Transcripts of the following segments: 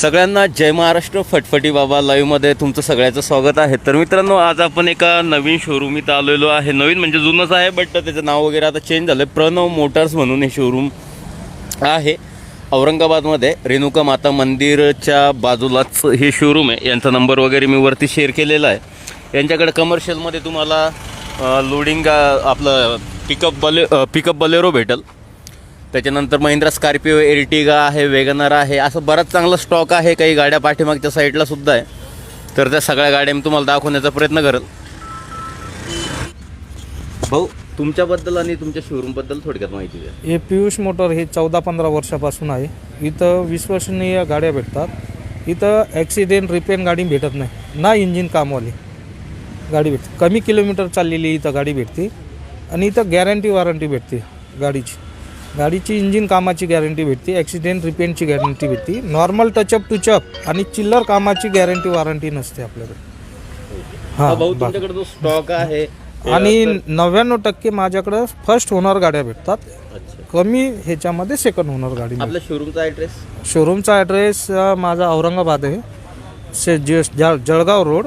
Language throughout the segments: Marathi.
सगळ्यांना जय महाराष्ट्र फटफटी बाबा लाईव्हमध्ये तुमचं सगळ्याचं स्वागत आहे. तर मित्रांनो आज आपण एका नवीन शोरूम इथं आलेलो आहे. नवीन म्हणजे जुनंच आहे बट त्याचं नाव वगैरे आता चेंज झालं आहे प्रणव मोटर्स म्हणून हे शोरूम आहे. औरंगाबादमध्ये रेणुका माता मंदिरच्या बाजूलाच हे शोरूम आहे. यांचा नंबर वगैरे मी वरती शेअर केलेला आहे. यांच्याकडे कमर्शियलमध्ये तुम्हाला लोडिंग आपलं पिकअप बले पिकअप बलेरो भेटेल. त्याच्यानंतर महिंद्रा स्कॉर्पिओ एर्टिगा आहे वेगनर आहे असं बराच चांगला स्टॉक आहे. काही गाड्या पाठीमागच्या साईडला सुद्धा आहे. तर त्या सगळ्या गाड्या मी तुम्हाला दाखवण्याचा प्रयत्न करेल भाऊ तुमच्याबद्दल आणि तुमच्या शोरूमबद्दल थोडक्यात माहिती द्या. हे पियुष मोटर हे चौदा पंधरा वर्षापासून आहे. इथं विश्वसनीय गाड्या भेटतात. इथं ॲक्सिडेंट रिपेन गाडी भेटत नाही. ना इंजिन कामवाली. गाडी भेटते. कमी किलोमीटर चाललेली इथं गाडी भेटते. आणि इथं गॅरंटी वॉरंटी भेटते गाडीची. गाडीची इंजिन कामाची गॅरंटी भेटते ॲक्सिडेंट रिपेनची गॅरंटी भेटते. नॉर्मल टचअप टुचअप आणि चिल्लर कामाची गॅरंटी वॉरंटी नसते आपल्याकडे. हा, भाऊ तुमच्याकडे जो स्टॉक आहे आणि नव्याण्णव टक्के माझ्याकडं फर्स्ट ओनर गाड्या भेटतात. अच्छा. कमी ह्याच्यामध्ये सेकंड ओनर गाडी मिळते. आपल्या शोरूमचा ॲड्रेस शोरूमचा ॲड्रेस अ, माझा औरंगाबाद आहे. से जे जळ Jalgaon road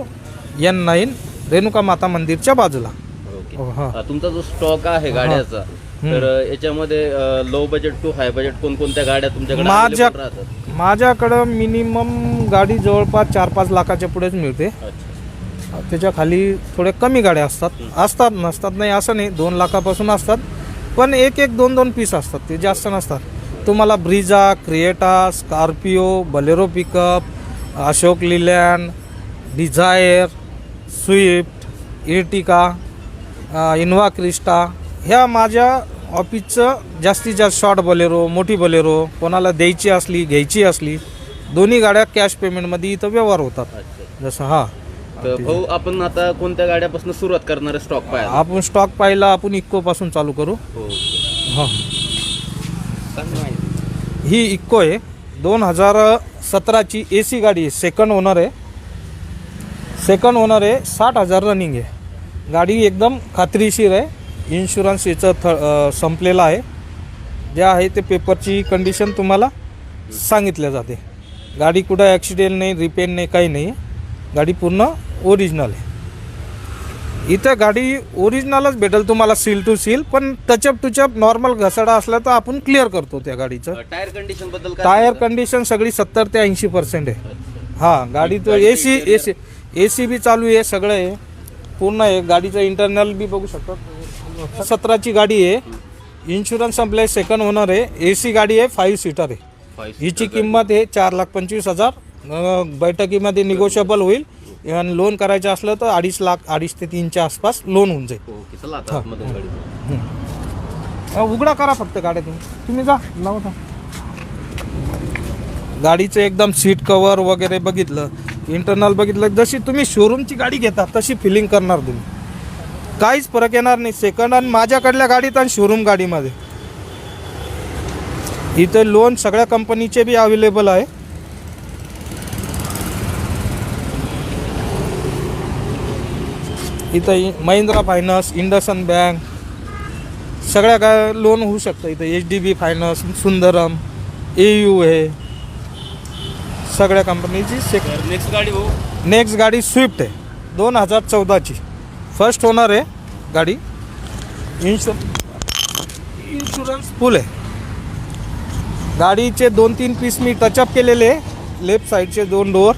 N nine Renuka Mata मंदिरच्या बाजूला. ओके. हो, हा. हा, तुमचा जो स्टॉक आहे गाड्याचा तर याच्यामध्ये low budget to high budget कोणकोणत्या गाड्या तुमच्याकडे माझ्या available राहतात? माझ्याकडं मिनिमम गाडी जवळपास चार पाच लाखाच्या पुढेच मिळते. अच्छा. त्याच्याखाली थोडे कमी गाड्या असतात. असतात नसतात नाही असं नाही. दोन लाखापासून असतात. पण एक एक दोन दोन पीस असतात. ते जास्त नसतात. तुम्हाला Brezza Creta Scorpio Bolero pickup Ashok Leyland Dzire Swift Ertiga Innova Crysta ह्या माझ्या ऑफिसचं जास्तीत जास्त शॉर्ट बलेरो मोठी बलेरो कोणाला द्यायची असली घ्यायची असली दोन्ही गाड्या कॅश पेमेंटमध्ये इथं व्यवहार होतात. जसं हा. तर भाऊ आपण आता कोणत्या गाड्यापासून सुरुवात करणार आहे स्टॉक पाहायला? आपण स्टॉक पाहिला आपण इक्को पासून चालू करू. हो हां. माहिती ही इक्को आहे. दोन हजार सतराची ए सी गाडी आहे. सेकंड ओनर आहे. सेकंड ओनर आहे. साठ हजार रनिंग आहे. गाडी एकदम खात्रीशीर आहे. इन्शुरन्स याचं थ संपलेलं आहे. जे आहे ते पेपरची कंडिशन तुम्हाला सांगितल्या जाते. गाडी कुठं ॲक्सिडेंट नाही रिपेन नाही काही नाही. गाडी पूर्ण ओरिजिनल आहे. इथं गाडी ओरिजिनलच भेटेल तुम्हाला सील टू सील पण टचअप टुचअप नॉर्मल घसाडा असला तर आपण क्लिअर करतो त्या गाडीचं. Tyre कंडिशनबद्दल tyre? कंडिशन सगळी सत्तर ते ऐंशी पर्सेंट आहे. हा गाडी तो A C A C A C B चालू आहे सगळं आहे. पूर्ण आहे. गाडीचं इंटरनल बी बघू शकतो. सतराची गाडी आहे. इन्शुरन्स संपले सेकंड ओनर आहे. ए सी गाडी आहे फाईव्ह सीटर आहे. हिची किंमत आहे चार लाख पंचवीस हजार. बैठकीमध्ये निगोशिएबल होईल. आणि लोन करायचं असलं तर अडीच लाख अडीच ते तीनच्या आसपास लोन होऊन जाईल. उघडा करा फक्त गाड्या तुम्ही. तुम्ही जा लावा जा. गाडीचं एकदम सीट कवर वगैरे बघितलं. इंटरनल बघितलं. जशी तुम्ही शोरूमची गाडी घेता तशी फिलिंग करणार तुम्ही. काहीच फरक येणार नाही. सेकंड आणि माझ्याकडल्या गाडीत आणि शोरूम गाडीमध्ये. इथे लोन सगळ्या कंपनीचे बी अवेलेबल आहे. इथं महिंद्रा फायनान्स इंडसन बँक सगळ्या काय लोन होऊ शकतं इथं. H D B finance Sundaram A U आहे सगळ्या कंपनीची सेक नेक्स्ट गाडी नेक्स्ट गाडी स्विफ्ट आहे. दोन हजार चौदाची. फर्स्ट ओनर आहे गाडी। इन्शुर इन्शुरन्स फुल आहे गाडीचे दोन तीन पीस मी टचअप केलेले आहे लेफ्ट साईडचे दोन डोअर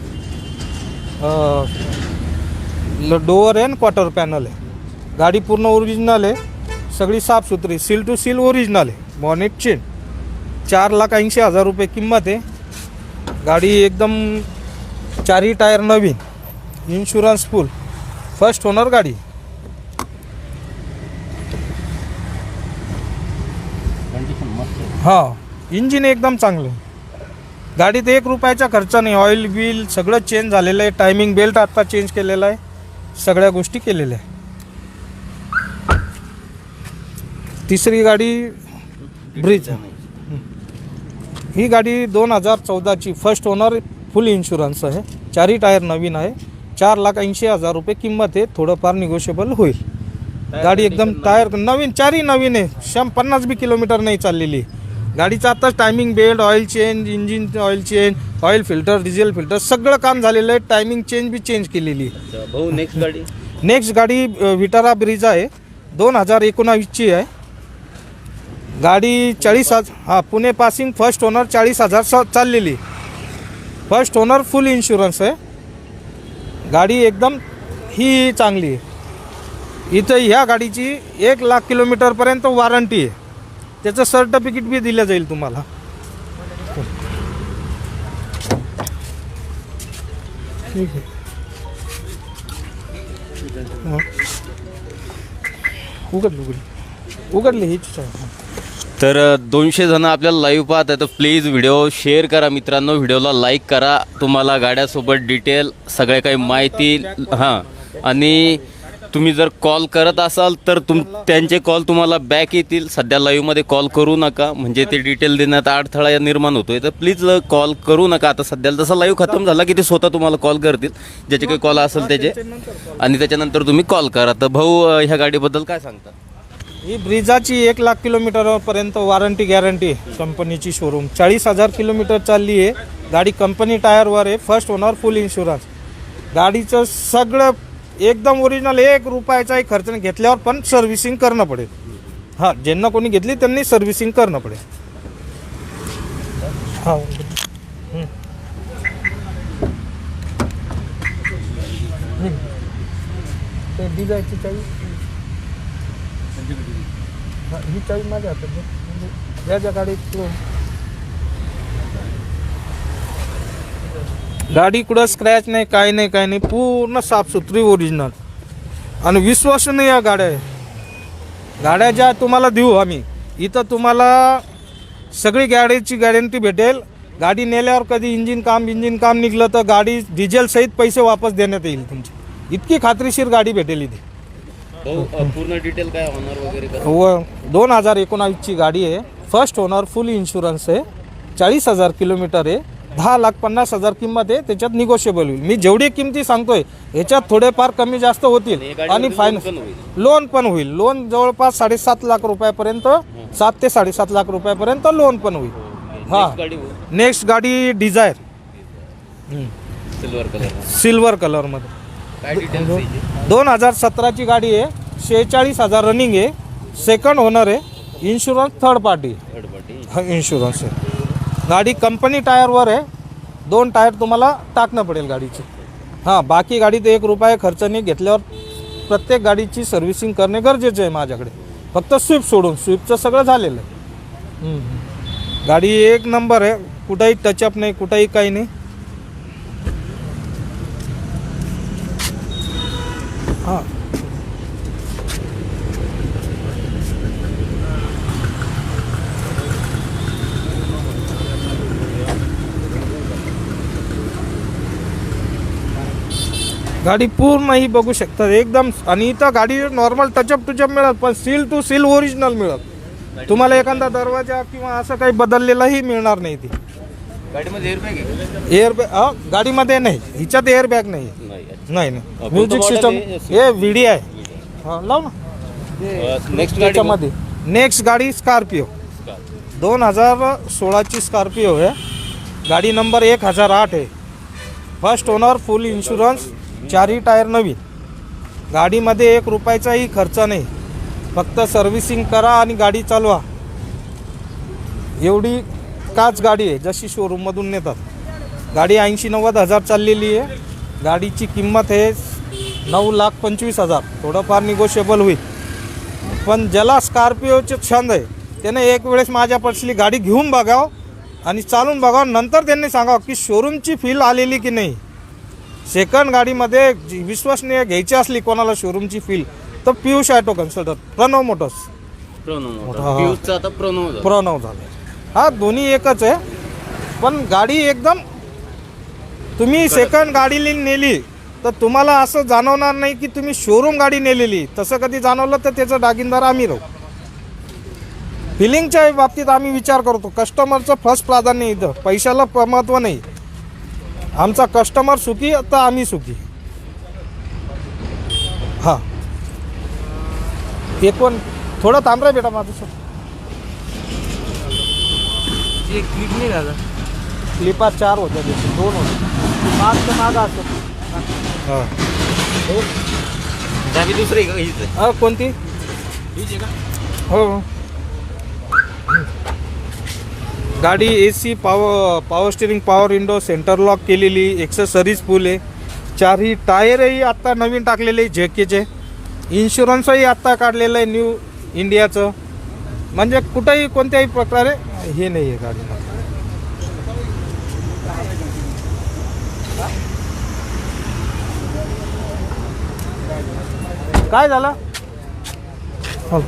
डोअर आहे क्वार्टर पॅनल आहे गाडी पूर्ण ओरिजिनल आहे सगळी साफसुथरी सील टू सील ओरिजिनल आहे बॉनेट चेन चार लाख ऐंशी हजार रुपये किंमत आहे गाडी एकदम चारही टायर नवीन। इन्शुरन्स फुल फर्स्ट ओनर गाडी कंडिशन मस्त आहे हां इंजिन एकदम चांगलं. आहे. गाडीत एक रुपयाचा खर्च नाही. ऑइल बिल सगळं चेंज झालेलं आहे. टायमिंग बेल्ट आत्ता चेंज केलेला आहे. सगळ्या गोष्टी केलेल्या आहे. तिसरी गाडी ब्रिज ही गाडी दोन हजार चौदाची फर्स्ट ओनर फुल इन्शुरन्स आहे. चारही टायर नवीन आहे. चार लाख ऐंशी हजार रुपये किंमत आहे. थोडंफार निगोशिएबल होईल. गाडी एकदम टायर नवीन चारही नवीन आहे. शं पन्नास बी किलोमीटर नाही चाललेली. गाडीचं आताच timing belt oil change engine oil change oil filter diesel filter सगळं काम झालेलं आहे. टायमिंग चेंज बी चेंज केलेली अच्छा भाऊ नेक्स्ट गाडी? नेक्स्ट गाडी अ, विटारा ब्रिजा आहे. दोन हजार एकोणावीसची आहे. गाडी चाळीस हजार हां पुणे पासिंग फर्स्ट ओनर चाळीस हजार स चाललेली फर्स्ट ओनर फुल इन्शुरन्स आहे. गाडी एकदम ही चांगली आहे. इथं ह्या गाडीची एक लाख किलोमीटरपर्यंत वॉरंटी आहे. त्याचं सर्टिफिकेट बी दिलं जाईल तुम्हाला. ठीक आहे. हं. उघडली उघडली उघडली हीच आहे तर दोनशे जण आपल्याला लाईव्ह पाहत आहे तर प्लीज व्हिडिओ शेअर करा मित्रांनो. व्हिडिओला लाईक करा. तुम्हाला गाड्यासोबत डिटेल सगळे काही माहिती हां. आणि तुम्ही जर कॉल करत असाल तर तुम त्यांचे कॉल तुम्हाला बॅक येतील. सध्या लाईव्हमध्ये कॉल करू नका. म्हणजे ते डिटेल देण्यात अडथळा निर्माण होतोय. तर प्लीज कॉल करू नका. आता सध्याला जसा लाईव्ह खतम झाला की ते स्वतः तुम्हाला कॉल करतील. ज्याचे काही कॉल असेल त्याचे. आणि त्याच्यानंतर तुम्ही कॉल करा. तर भाऊ ह्या गाडीबद्दल काय सांगता? ही ब्रिजाची एक लाख किलोमीटरपर्यंत वॉरंटी गॅरंटी कंपनीची शोरूम चाळीस हजार किलोमीटर चालली आहे. गाडी कंपनी टायरवर आहे. फर्स्ट ओनर फुल इन्शुरन्स गाडीचं सगळं एकदम ओरिजिनल एक रुपयाचाही खर्च नाही. घेतल्यावर पण सर्व्हिसिंग करणं पडेल. हां ज्यांना कोणी घेतली त्यांनी सर्व्हिसिंग करणं पडेल. हां. ते चाळीस ही चावी माझ्या हातात म्हणजे या ज्या गाडीत गाडी कुठं स्क्रॅच नाही काय नाही काय नाही पूर्ण साफसुथरी ओरिजिनल आणि विश्वासनीय या गाड्या आहे. गाड्या ज्या तुम्हाला देऊ आम्ही. इथं तुम्हाला सगळी गाडीची गॅरंटी भेटेल. गाडी नेल्यावर कधी इंजिन काम इंजिन काम निघलं तर गाडी डिझेल सहित पैसे वापस देण्यात येईल तुमची. इतकी खात्रीशीर गाडी भेटेल इथे. भाऊ अं, पूर्ण डिटेल काय होणार वगैरे व दोन हजार एकोणावीसची गाडी आहे. फर्स्ट ओनर फुल इन्शुरन्स आहे. चाळीस हजार किलोमीटर आहे. दहा लाख पन्नास हजार किंमत आहे त्याच्यात निगोशिएबल होईल. मी जेवढी किमती सांगतोय ह्याच्यात थोडेफार कमी जास्त होतील. आणि फायनान्स. लोन पण होईल. लोन जवळपास साडेसात लाख रुपयापर्यंत सात ते साडेसात लाख रुपयापर्यंत लोन पण होईल. हा. नेक्स्ट गाडी डिझायर सिल्वर कलर सिल्वर कलरमध्ये दोन हजार सतराची गाडी आहे शेहेचाळीस हजार रनिंग आहे सेकंड ओनर आहे insurance third party third party हा इन्शुरन्स आहे. गाडी कंपनी टायरवर आहे. दोन टायर तुम्हाला टाकणं पडेल गाडीचे. हां बाकी गाडीत एक रुपये खर्च नाही. घेतल्यावर प्रत्येक गाडीची सर्व्हिसिंग करणे गरजेचे आहे माझ्याकडे. फक्त स्विफ्ट सोडून स्विफ्टचं सगळं झालेलं आहे. गाडी एक नंबर आहे. कुठंही टचअप नाही कुठंही काही नाही. हां. गाडी पूर्ण ही बघू शकता एकदम आणि इथं गाडी नॉर्मल टचअप टचअप मिळत पण सील टू सील ओरिजिनल मिळत. तुम्हाला एखादा दरवाजा किंवा असं काही बदललेलाही मिळणार नाही ती. गाडीमध्ये एअरबॅग आहे? एअर बॅग गाडीमध्ये नाही. हिच्यात एअर बॅग नाही. नाही नाही. Music system? हे व्ही डी आहे? हा लाव ना. नेक्स्ट त्याच्यामध्ये. नेक्स्ट गाडी स्कॉर्पिओ दोन हजार सोळाची स्कॉर्पिओ आहे. गाडी नंबर एक हजार आठ आहे. फर्स्ट ओनर फुल इन्शुरन्स चारही टायर नवीन गाडीमध्ये एक रुपयाचाही खर्च नाही. फक्त सर्व्हिसिंग करा आणि गाडी चालवा. एवढी काच गाडी आहे जशी शोरूममधून नेतात. गाडी ऐंशी नव्वद हजार चाललेली आहे. गाडीची किंमत हे नऊ लाख पंचवीस हजार. थोडंफार निगोशिएबल होईल. पण ज्याला स्कॉर्पिओचे छंद आहे त्याने एक वेळेस माझ्या गाडी घेऊन बघावं आणि चालून बघावं. नंतर त्यांनी सांगावं की शोरूमची फील आलेली की नाही. सेकंड गाडीमध्ये जी विश्वसनीय घ्यायची असली कोणाला शोरूमची फील तर Piyush auto consultant Pranav motors. पियुषचा आता प्रोनो झाला. प्रणव झालं. हा दोन्ही एकच आहे. पण गाडी एकदम तुम्ही सेकंड गाडी नेली तर तुम्हाला असं जाणवणार नाही की तुम्ही शोरूम गाडी नेलेली. तसं कधी जाणवलं तर त्याचं डागिनदार आम्ही राहू. फिलिंगच्या बाबतीत आम्ही विचार करतो. कस्टमरचं फर्स्ट प्राधान्य इथं. पैशाला प- महत्त्व नाही. आमचा कस्टमर सुखी तर आम्ही सुखी हां. एक पण थोडं थांब रे बेटा माझं एक क्लिक नाही झाला क्लिपा चार होत्या त्याचे दोन होते. माग तर माग असं. हां. दुसरी कोणती? हो हो. गाडी A C power power steering power window centre lock केलेली एक्सेसरीज फुल आहे. चारही टायरही आत्ता नवीन टाकलेले झेकेचे इन्शुरन्सही आत्ता काढलेलं आहे न्यू इंडियाचं म्हणजे कुठंही कोणत्याही प्रकारे हे नाही आहे गाडीला काय झालं? हो.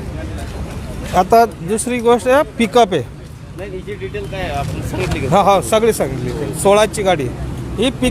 आता दुसरी गोष्ट आहे पिकअप आहे. नाही हिची डिटेल काय आहे? आपण सांगितली का हा हा सगळी सांगितली सोळाची गाडी आहे. ही पिक